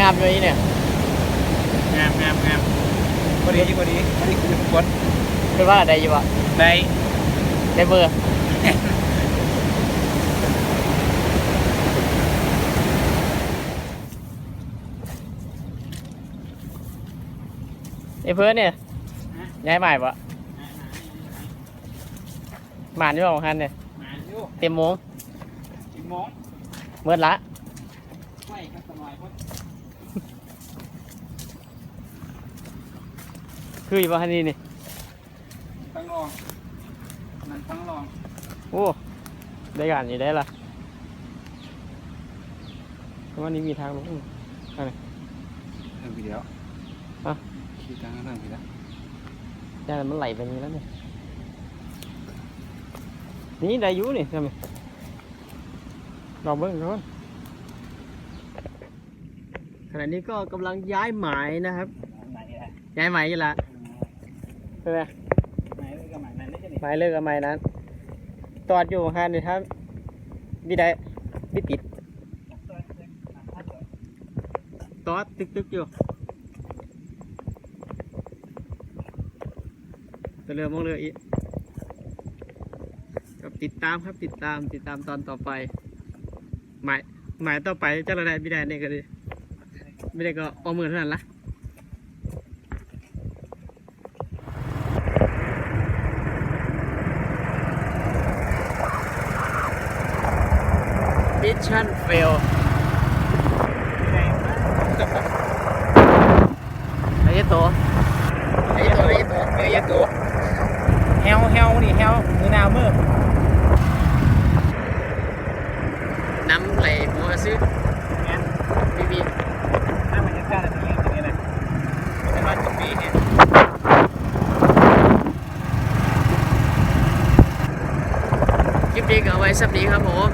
งามอยู่นี่เนี่ยงามงามงามพอดีพอดีพอดีคือคนคือว่าได้อยู่บ่ได้ได้เบอร์ไอ้เพื่อนเนี่ยย้ายใหม่ปะหมานอยู่บ่ของคันเนี่ยมาอยู่เต็มโมงกี่โมงเมื่อละ ไม่ครับสบายพ้นคืออยู่บ่คันนี้นี่ตั้งรองนั่นตั้งรองโอ้ได้การอยู่ได้ละเพราะว่านี่มีทางลงเรื่องพี่เดียวฮะขี่ทางเรื่องพี่แล้วย่านมันไหลไปนี้แล้วเนี่ยนี่ได้อยุนี่ทำไมรอเบิ้งก่อนข ณะนี้ก็กำลังย้ายหมายนะครับ ไหนแหละย้ายหมายอยู่ละใช่ไหมไหนเลยกับหมายนั้นได้จะนี่หมายเลิกกับหมายนั้นตอดอยู่คันนี่ครับบิได้บิติดตอดตึกตึกๆอยู่จะเรือมองเรืออีกกับติดตามครับติดตามติดตามตอนต่อไป หมายหมายต่อไปจะระได้บิได้เนี่ยก็ดี ไม่ได้ก็ประเมินเท่านั้นละมิชชั่นเฟลไอ้เหี้ยโตไอ้เหี้ยโตไอ้เหี้ยโตไอ้เหี้ยโตเฮลเฮลนี่เฮลมือหนาวมือ น้ำไหลมัวซื้อ งั้น บีบี ถ้ามันจะกล้าจะมีอย่างนี้เลยเป็นวันจุดนี้เนี่ย คลิปนี้ก็เอาไว้สักนี้ครับผม